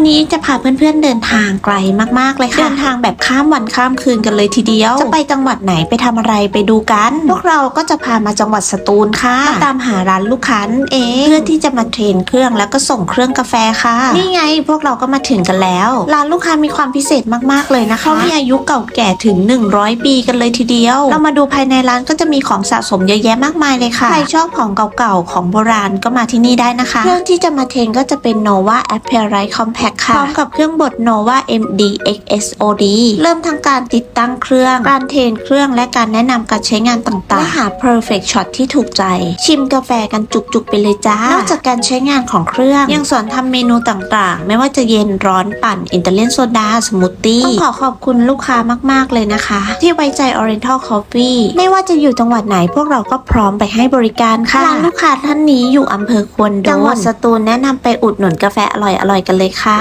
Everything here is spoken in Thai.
วันนี้จะพาเพื่อนๆเดินทางไกลมากๆเลยค่ะ เดินทางแบบข้ามวันข้ามคืนกันเลยทีเดียว จะไปจังหวัดไหนไปทำอะไรไปดูกัน พวกเราก็จะพามาจังหวัดสตูลค่ะมาตามหาร้านลูกค้านั่นเองเพื่อที่จะมาเทรนเครื่องแล้วก็ส่งเครื่องกาแฟค่ะ นี่ไงพวกเราก็มาถึงกันแล้ว ร้านลูกค้ามีความพิเศษมากๆเลยนะคะเขามีอายุเก่าแก่ถึง 100 ปีกันเลยทีเดียว เรามาดูภายในร้านก็จะมีของสะสมเยอะแยะมากมายเลยค่ะใครชอบของเก่าๆของโบราณก็มาที่นี่ได้นะคะเครื่องที่จะมาเทรนก็จะเป็น Nova a p p a r i t Compact ค่ะ พร้อมกับเครื่องบด Nova MDXSOD เริ่มทั้งการติดตั้งเครื่อง การเทรนเครื่องและการแนะนำการใช้งานต่างๆ และหา perfect shot ที่ถูกใจ ชิมกาแฟกันจุกๆไปเลยจ้า นอกจากการใช้งานของเครื่อง ยังสอนทำเมนูต่างๆ ไม่ว่าจะเย็นร้อนปั่นอินเตอร์เลนโซดาสมูทตี้ต้องขอขอบคุณลูกค้ามากๆเลยนะคะ ที่ไว้ใจ Oriental Coffee ไม่ว่าจะอยู่จังหวัดไหนพวกเราก็พร้อมไปให้บริการค่ะร้านลูกค้าท่านนี้อยู่อำเภอควนโดนจังหวัดสตูลแนะนำไปอุดหนุนกาแฟอร่อยๆกันเลยค่ะ